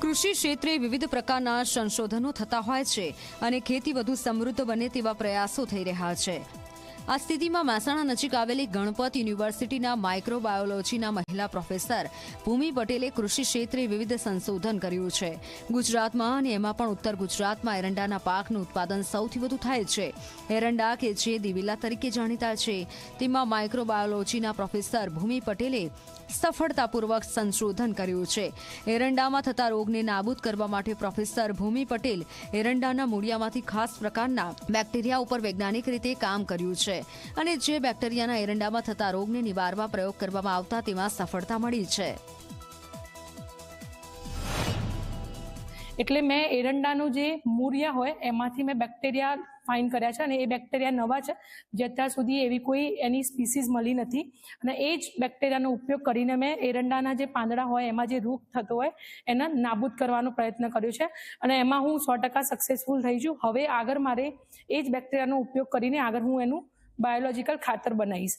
કૃષિ ક્ષેત્રે વિવિધ પ્રકારના સંશોધનો થતા હોય છે અને ખેતી વધુ સમૃદ્ધ બને તેવા પ્રયાસો થઈ રહ્યા છે. આ સ્થિતિમાં મહેસાણા નજીક આવેલી ગણપત યુનિવર્સિટીના માઇક્રોબાયોલોજીના મહિલા પ્રોફેસર ભૂમિ પટેલે કૃષિ ક્ષેત્રે વિવિધ સંશોધન કર્યું છે. ગુજરાતમાં અને એમાં પણ ઉત્તર ગુજરાતમાં એરંડાના પાકનું ઉત્પાદન સૌથી વધુ થાય છે. એરંડા કે જે દિવેલા તરીકે જાણીતા છે. તેમાં માઇક્રોબાયોલોજીના પ્રોફેસર ભૂમિ પટેલે સફળતાપૂર્વક સંશોધન કર્યું છે. એરંડામાં થતા રોગને નાબૂદ કરવા માટે પ્રોફેસર ભૂમિ પટેલ એરંડાના મૂળિયામાંથી ખાસ પ્રકારના બેક્ટેરિયા ઉપર વૈજ્ઞાનિક રીતે કામ કર્યું છે. અને જે બેક્ટેરિયાના એરંડામાં થતા રોગને નિવારવા પ્રયોગ કરવામાં આવતા તેમાં સફળતા મળી છે. એટલે મેં એરંડાનું જે મૂરિયા હોય, એમાંથી મેં બેક્ટેરિયા ફાઇન કર્યા છે અને એ બેક્ટેરિયા નવા છે. જે અત્યાર સુધી એવી કોઈ એની સ્પીસીસ મળી નથી. અને એ જ બેક્ટેરિયાનો ઉપયોગ કરીને મેં એરંડાના જે પાંદડા હોય, એમાં જે રોગ થતો હોય, એને નાબૂદ કરવાનો પ્રયત્ન કર્યો છે. અને એમાં હું સો ટકા સક્સેસફુલ થઈ છું. હવે આગળ મારે એ જ બેક્ટેરિયાનો ઉપયોગ કરીને આગળ હું એનું બાયોલોજીકલ ખાતર બનાવીશ.